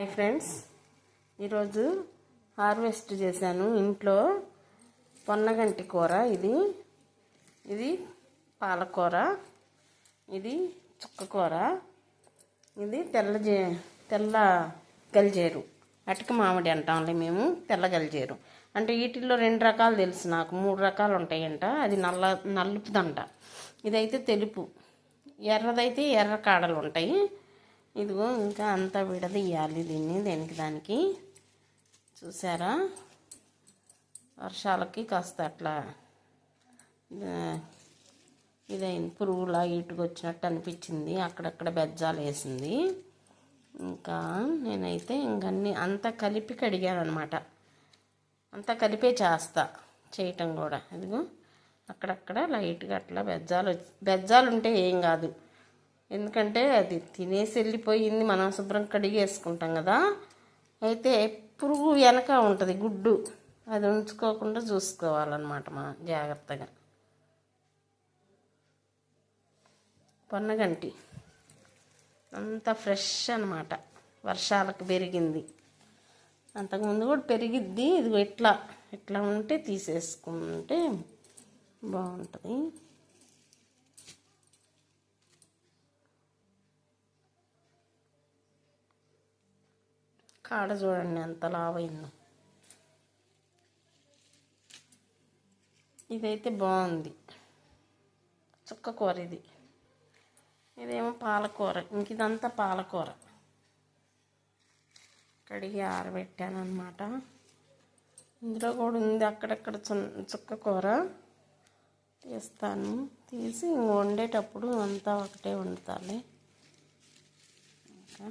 Hi friends. ఈరోజు harvest చేశాను ఇంట్లో పొన్నగంటి కూర ఇది. ఇది పాలకూర ఇది చుక్క కూర ఇది తెల్ల జే తెల్ల గలిజేరు. అటుక మామిడి అంటాంలే మేము తెల్ల గలిజేరు. అంటే వీటిల్లో రెండు రకాలు తెలుసు నాకు మూడు రకాలు ఉంటాయంట. అది నల్ల నలుపుదంట ఇదైతే తెలుపు. ఎర్రదైతే ఎర్ర కాడలు ఉంటాయి ఇదిగో ఇంకా అంతా విడదీయాలి దీన్ని దేనికి దానికి. చూసారా? వర్షాలకి కాస్త అట్లా ఇదైంది పురుగులా ఇటుకు వచ్చినట్టు అనిపించింది. అక్కడక్కడ బెజ్జాలు వేసింది. ఇంకా నేనైతే ఇంకన్నీ అంతా కలిపి కడిగాను అనమాట అంతా కలిపే చేస్తా చేయటం కూడా. ఇదిగో అక్కడక్కడ లైట్గా అట్లా బెజ్జాలు బెజ్జాలు ఉంటే ఏం కాదు. ఎందుకంటే అది తినేసి వెళ్ళిపోయింది మనం శుభ్రం కడిగేసుకుంటాం కదా. అయితే పురుగు వెనక ఉంటుంది గుడ్డు. అది ఉంచుకోకుండా చూసుకోవాలన్నమాట మనం జాగ్రత్తగా. పొన్నగంటి. అంత ఫ్రెష్ అనమాట వర్షాలకు పెరిగింది. అంతకుముందు కూడా పెరిగిద్ది ఇది ఇట్లా. ఇట్లా ఉంటే తీసేసుకుంటే బాగుంటుంది. కాడ చూడండి ఎంత లావైందో. ఇదైతే బాగుంది. చుక్క కూర ఇది. ఇదేమో పాలకూర. ఇంక ఇదంతా పాలకూర. కడిగి ఆరబెట్టాను అనమాట ఇందులో కూడా ఉంది అక్కడక్కడ చుక్క కూర. తీస్తాను. తీసి వండేటప్పుడు అంతా ఒకటే వండుతాను ఇంకా